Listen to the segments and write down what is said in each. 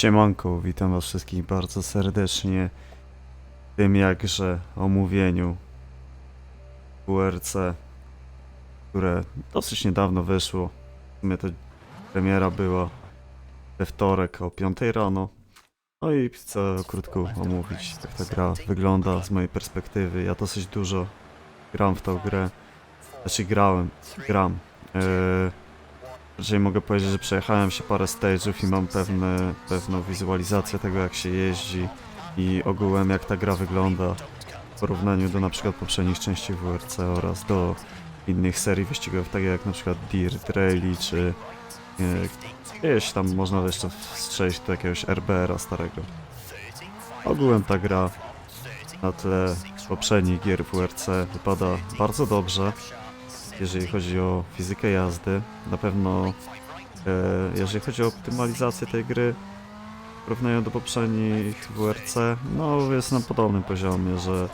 Siemanko, witam was wszystkich bardzo serdecznie w tym jakże omówieniu WRC, które dosyć niedawno wyszło. W sumie to premiera była we wtorek o 5 rano. No i chcę krótko omówić, jak ta gra wygląda z mojej perspektywy. Ja dosyć dużo gram w tą grę. Znaczy grałem, gram. Yy, Raczej mogę powiedzieć, że przejechałem się parę stage'ów i mam pewne, pewną wizualizację tego jak się jeździ i ogółem jak ta gra wygląda w porównaniu do na przykład poprzednich części WRC oraz do innych serii wyścigowych, takie jak na przykład Dirt Rally czy e, gdzieś tam można jeszcze strzelić do jakiegoś RBR-a starego. Ogółem ta gra na tle poprzednich gier WRC wypada bardzo dobrze jeżeli chodzi o fizykę jazdy. Na pewno e, jeżeli chodzi o optymalizację tej gry w porównaniu do poprzednich WRC, no jest na podobnym poziomie, że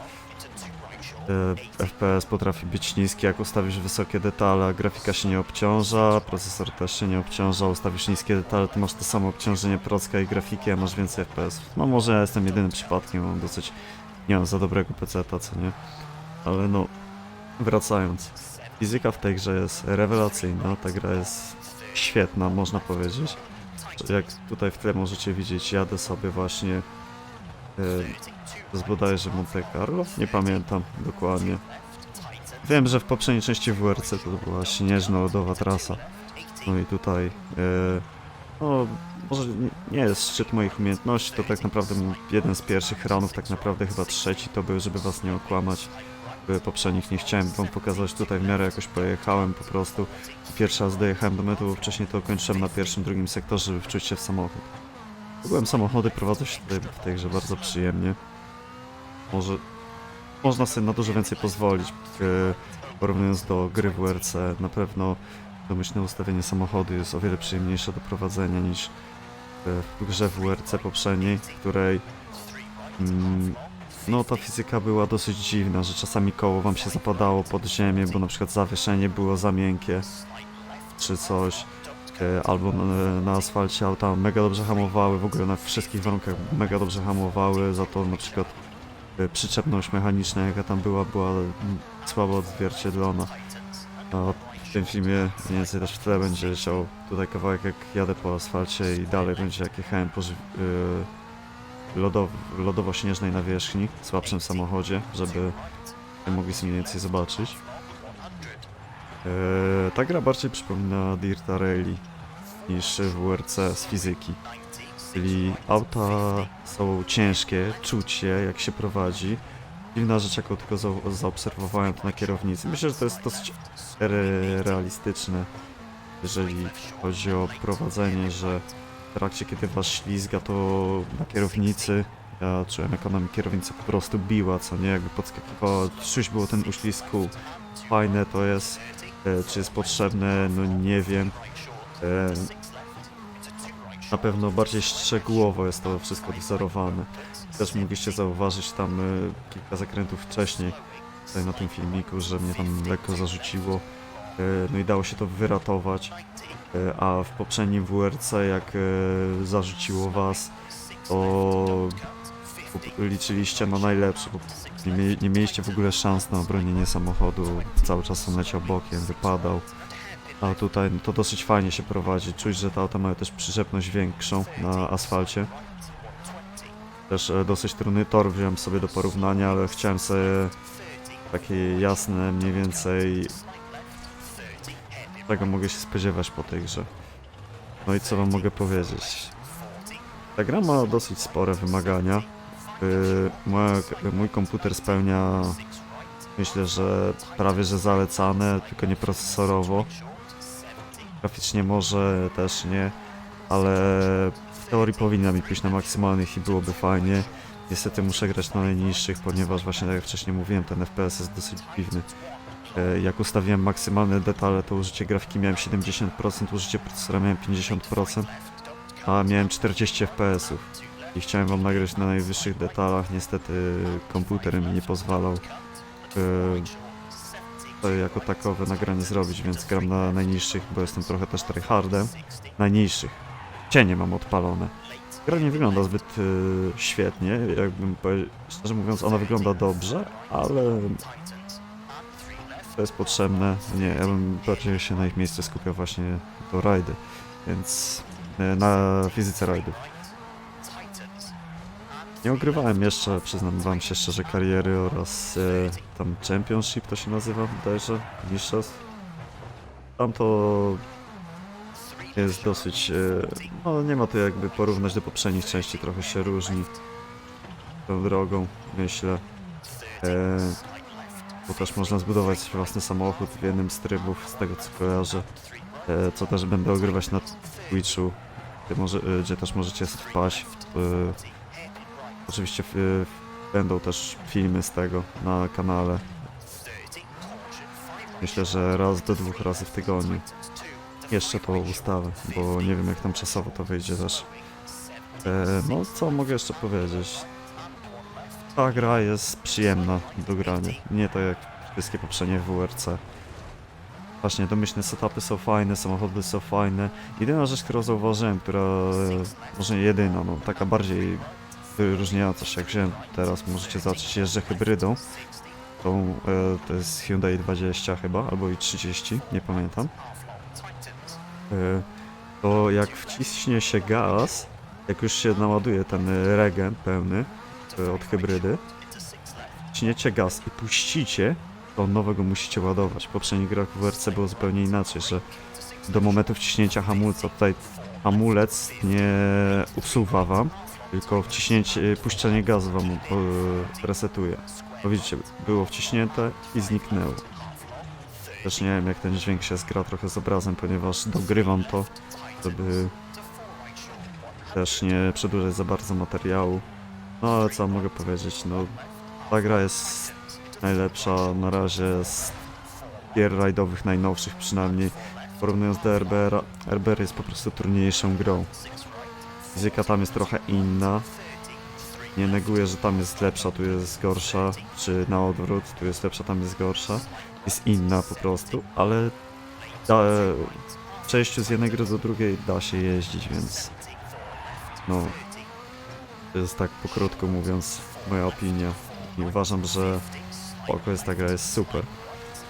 e, FPS potrafi być niski, jak ustawisz wysokie detale, grafika się nie obciąża, procesor też się nie obciąża, ustawisz niskie detale, to masz to samo obciążenie procka i grafiki, a masz więcej FPS. No może ja jestem jedynym przypadkiem, mam dosyć, nie mam za dobrego PC-ta, co nie? Ale no, wracając. Fizyka w tej grze jest rewelacyjna, ta gra jest świetna, można powiedzieć. Jak tutaj w tle możecie widzieć, jadę sobie właśnie e, z bodajże Monte Carlo, nie pamiętam dokładnie. Wiem, że w poprzedniej części WRC to była śnieżno-lodowa trasa. No i tutaj, e, no może nie- jest szczyt moich umiejętności, to tak naprawdę jeden z pierwszych ranów, tak naprawdę chyba trzeci to był, żeby was nie okłamać poprzednich nie chciałem wam pokazać tutaj w miarę jakoś pojechałem po prostu pierwszy raz dojechałem do mety, bo wcześniej to kończyłem na pierwszym, drugim sektorze, żeby wczuć się w samochód. Byłem samochody, prowadzę się tutaj w tej grze bardzo przyjemnie. Może można sobie na dużo więcej pozwolić, y, porównując do gry WRC. Na pewno domyślne ustawienie samochodu jest o wiele przyjemniejsze do prowadzenia niż y, w grze WRC poprzedniej, w której mm, no ta fizyka była dosyć dziwna, że czasami koło wam się zapadało pod ziemię, bo na przykład zawieszenie było za miękkie, czy coś. E, Albo na, na asfalcie auta mega dobrze hamowały, w ogóle na wszystkich warunkach mega dobrze hamowały, za to na przykład e, przyczepność mechaniczna jaka tam była, była słabo odzwierciedlona. A w tym filmie mniej więcej też w tle będzie leciał tutaj kawałek jak jadę po asfalcie i dalej będzie jak jechałem po lodow, lodowo-śnieżnej nawierzchni, słabszym samochodzie, żeby mogli sobie mniej więcej zobaczyć. Eee, ta gra bardziej przypomina Dirta Rally niż WRC z fizyki. Czyli auta są ciężkie, czuć je jak się prowadzi. Dziwna rzecz, jaką tylko za, zaobserwowałem to na kierownicy. Myślę, że to jest dosyć re, realistyczne, jeżeli chodzi o prowadzenie, że trakcie kiedy was ślizga, to na kierownicy ja czułem jak ona mi kierownicę po prostu biła, co nie, jakby podskakiwała, czuć było ten uślizg kół. Fajne to jest, e, czy jest potrzebne, no nie wiem. E, na pewno bardziej szczegółowo jest to wszystko wzorowane. Też mogliście zauważyć tam e, kilka zakrętów wcześniej, tutaj na tym filmiku, że mnie tam lekko zarzuciło. E, no i dało się to wyratować. E, a w poprzednim WRC jak e, zarzuciło was, to liczyliście na najlepsze, nie, nie mieliście w ogóle szans na obronienie samochodu, cały czas on leciał bokiem, wypadał. A tutaj no, to dosyć fajnie się prowadzi, czuć, że te auta mają też przyczepność większą na asfalcie. Też e, dosyć trudny tor wziąłem sobie do porównania, ale chciałem sobie takie jasne mniej więcej czego mogę się spodziewać po tej grze. No i co wam mogę powiedzieć? Ta gra ma dosyć spore wymagania. Yy, moja, mój komputer spełnia myślę, że prawie że zalecane, tylko nie procesorowo. Graficznie może też nie, ale w teorii powinna mi pójść na maksymalnych i byłoby fajnie. Niestety muszę grać na najniższych, ponieważ właśnie tak jak wcześniej mówiłem, ten FPS jest dosyć dziwny. E, Jak ustawiłem maksymalne detale, to użycie grafiki miałem 70%, użycie procesora miałem 50%, a miałem 40 FPS-ów. i chciałem wam nagrać na najwyższych detalach. Niestety komputer mi nie pozwalał e, jako takowe nagranie zrobić, więc gram na najniższych, bo jestem trochę też tryhardem. Najniższych. Cienie mam odpalone. Gra nie wygląda zbyt e, świetnie, jakbym szczerze mówiąc ona wygląda dobrze, ale to jest potrzebne. Nie, ja bym bardziej się na ich miejsce skupiał właśnie do rajdy, więc e, na fizyce rajdów. Nie ogrywałem jeszcze, przyznam wam się szczerze, kariery oraz e, tam Championship to się nazywa, bodajże, mistrzostw. Tam to jest dosyć, e, no nie ma to jakby porównać do poprzednich części, trochę się różni tą drogą, myślę. E, bo też można zbudować własny samochód w jednym z trybów, z tego co kojarzę. E, co też będę ogrywać na Twitchu, gdzie, może, e, gdzie też możecie wpaść. E, oczywiście będą też filmy z tego na kanale. Myślę, że raz do dwóch razy w tygodniu. Jeszcze to ustawę, bo nie wiem jak tam czasowo to wyjdzie też. No co mogę jeszcze powiedzieć? Ta gra jest przyjemna do grania. Nie tak jak wszystkie poprzednie WRC. Właśnie, domyślne setupy są fajne, samochody są fajne. Jedyna rzecz, którą zauważyłem, która może nie jedyna, no taka bardziej wyróżniająca się, jak wziąłem teraz, możecie zobaczyć, jeżdżę hybrydą. Tą, e, to jest Hyundai 20 chyba, albo i 30, nie pamiętam. E, to jak wciśnie się gaz, jak już się naładuje ten regen pełny od hybrydy, wciśniecie gaz i puścicie, to nowego musicie ładować. W poprzednich grach w WRC było zupełnie inaczej, że do momentu wciśnięcia hamulca tutaj hamulec nie usuwa wam, tylko wciśnięcie, puszczenie gazu wam e, resetuje. No widzicie, było wciśnięte i zniknęło. Też nie wiem jak ten dźwięk się zgra trochę z obrazem, ponieważ dogrywam to, żeby też nie przedłużać za bardzo materiału. No ale co mogę powiedzieć, no ta gra jest najlepsza na razie z gier rajdowych najnowszych przynajmniej. Porównując do RBR, RBR jest po prostu trudniejszą grą. Fizyka tam jest trochę inna. Nie neguję, że tam jest lepsza, tu jest gorsza, czy na odwrót, tu jest lepsza, tam jest gorsza. Jest inna po prostu, ale da, w przejściu z jednej gry do drugiej da się jeździć, więc no jest tak pokrótko mówiąc moja opinia i uważam, że jest ta gra, jest super.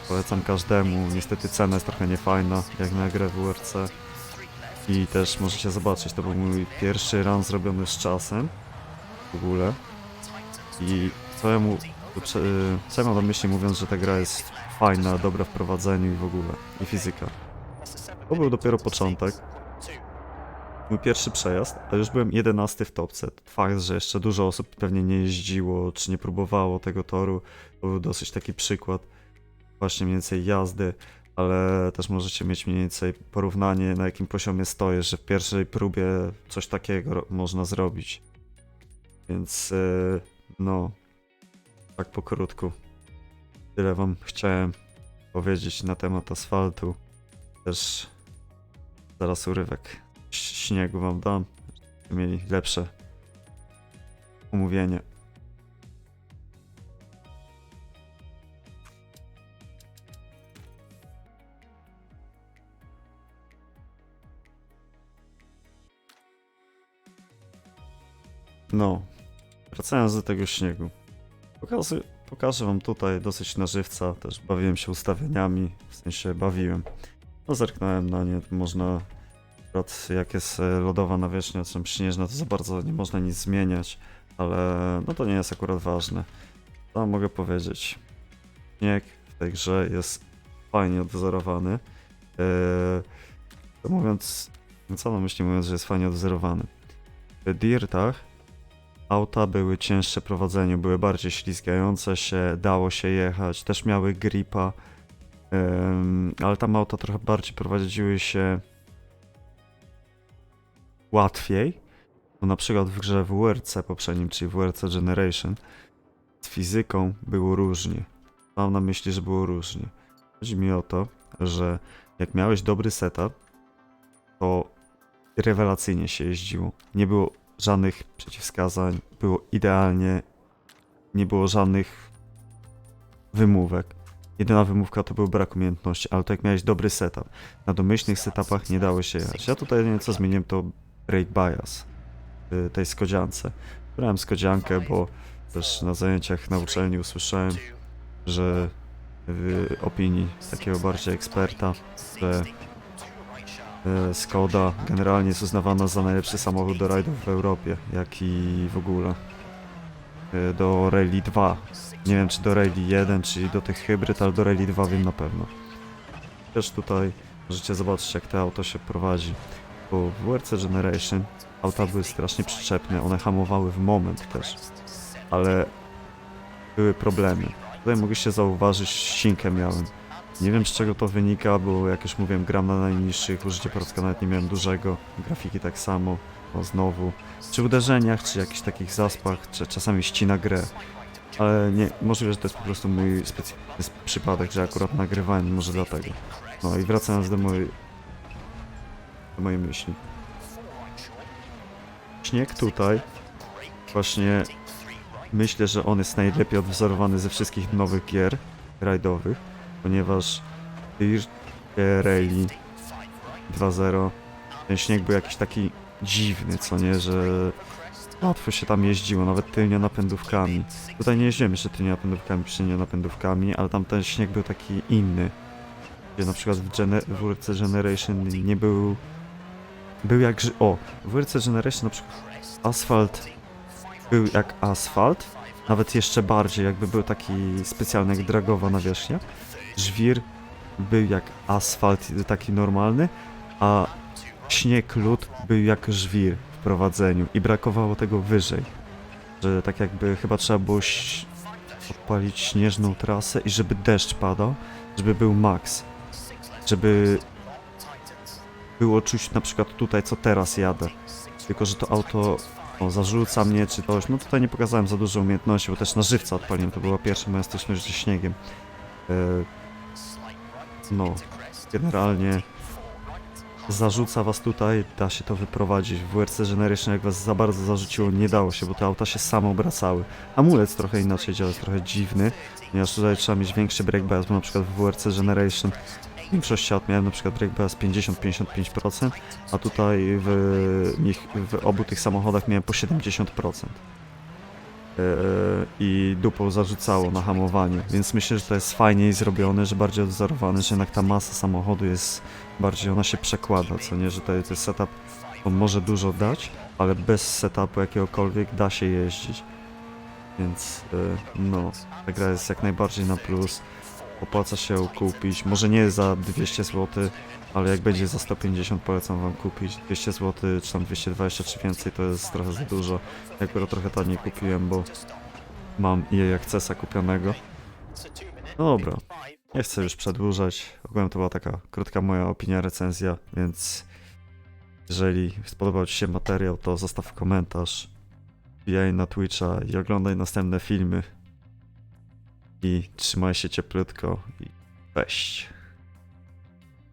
Polecam każdemu, niestety cena jest trochę niefajna, jak na grę WRC. I też możecie zobaczyć, to był mój pierwszy run zrobiony z czasem w ogóle. I co ja mu, co ja mam na myśli mówiąc, że ta gra jest fajna, dobra w prowadzeniu i w ogóle. I fizyka. To był dopiero początek. Mój pierwszy przejazd, a już byłem 11 w topce. Fakt, że jeszcze dużo osób pewnie nie jeździło, czy nie próbowało tego toru, to był dosyć taki przykład właśnie mniej więcej jazdy, ale też możecie mieć mniej więcej porównanie, na jakim poziomie stoję, że w pierwszej próbie coś takiego można zrobić. Więc yy, no, tak pokrótku. Tyle wam chciałem powiedzieć na temat asfaltu. Też zaraz urywek śniegu wam dam, mieli lepsze umówienie. No, wracając do tego śniegu. Pokażę, pokażę wam tutaj dosyć na żywca, też bawiłem się ustawieniami, w sensie bawiłem. No zerknąłem na nie, można jak jest e, lodowa nawierzchnia, czy tam śnieżna, to za bardzo nie można nic zmieniać, ale no to nie jest akurat ważne. Co mogę powiedzieć? Śnieg w tej grze jest fajnie odwzorowany. Eee, to mówiąc, co na myśli mówiąc, że jest fajnie odwzorowany? W dirtach auta były cięższe prowadzeniu, były bardziej ślizgające się, dało się jechać, też miały gripa, ale tam auta trochę bardziej prowadziły się łatwiej. No na przykład w grze WRC poprzednim, czyli WRC Generation, z fizyką było różnie. Mam na myśli, że było różnie. Chodzi mi o to, że jak miałeś dobry setup, to rewelacyjnie się jeździło. Nie było żadnych przeciwwskazań, było idealnie, nie było żadnych wymówek. Jedyna wymówka to był brak umiejętności, ale to jak miałeś dobry setup. Na domyślnych setupach nie dało się jechać. Ja tutaj nieco zmieniłem to break bias w tej skodziance. Brałem skodziankę, bo też na zajęciach na uczelni usłyszałem, że w opinii takiego bardziej eksperta, że e, Skoda generalnie jest uznawana za najlepszy samochód do rajdów w Europie, jak i w ogóle e, do Rally 2. Nie wiem czy do Rally 1, czy do tych hybryd, ale do Rally 2 wiem na pewno. Też tutaj możecie zobaczyć jak to auto się prowadzi. Bo w WRC Generation auta były strasznie przyczepne, one hamowały w moment też, ale były problemy. Tutaj mogliście zauważyć, ścinkę miałem. Nie wiem z czego to wynika, bo jak już mówiłem, gram na najniższych, użycie portka nawet nie miałem dużego, grafiki tak samo, o znowu. Przy uderzeniach, czy jakichś takich zaspach, czy czasami ścina grę. Ale nie, możliwe, że to jest po prostu mój specyficzny przypadek, że akurat nagrywałem, może dlatego. No i wracając do mojej, do mojej myśli. Śnieg tutaj, właśnie myślę, że on jest najlepiej odwzorowany ze wszystkich nowych gier rajdowych, ponieważ Rally 2.0 ten śnieg był jakiś taki dziwny, co nie, że łatwo się tam jeździło, nawet tylnie napędówkami. Tutaj nie jeździłem jeszcze tylnie napędówkami, tylnie napędówkami, ale tam ten śnieg był taki inny. Gdzie na przykład w, Gene w Generation nie był... Był jak... O! W WRC Generation na przykład asfalt był jak asfalt, nawet jeszcze bardziej, jakby był taki specjalny jak dragowa nawierzchnia. Żwir był jak asfalt taki normalny, a śnieg lód był jak żwir w prowadzeniu i brakowało tego wyżej. Że tak jakby chyba trzeba było odpalić śnieżną trasę i żeby deszcz padał, żeby był max. Żeby było czuć na przykład tutaj, co teraz jadę. Tylko, że to auto o, zarzuca mnie czy coś. No tutaj nie pokazałem za dużo umiejętności, bo też na żywca odpaliłem. To była pierwsza moja styczność ze śniegiem. E, no, generalnie zarzuca was tutaj, da się to wyprowadzić. W WRC Generation jak was za bardzo zarzuciło, nie dało się, bo te auta się samo obracały. Hamulec trochę inaczej działa, jest trochę dziwny, ponieważ tutaj trzeba mieć większy break bias, bo na przykład w WRC Generation w większości aut miałem na przykład break bias 50-55%, a tutaj w nich, w obu tych samochodach miałem po 70%. Eee, I dupą zarzucało na hamowaniu, więc myślę, że to jest fajniej zrobione, że bardziej odwzorowane, że jednak ta masa samochodu jest bardziej, ona się przekłada, co nie, że ten setup, on może dużo dać, ale bez setupu jakiegokolwiek da się jeździć. Więc e, no, ta gra jest jak najbardziej na plus. Opłaca się kupić. Może nie za 200 zł, ale jak będzie za 150 polecam wam kupić. 200 zł czy tam 220 czy więcej to jest trochę za dużo. Ja akurat trochę taniej kupiłem, bo mam jej akcesa kupionego. Dobra, nie chcę już przedłużać. Ogólnie to była taka krótka moja opinia, recenzja, więc jeżeli spodobał Ci się materiał, to zostaw komentarz, wbijaj na Twitcha i oglądaj następne filmy. Trzymaj się cieplutko i cześć.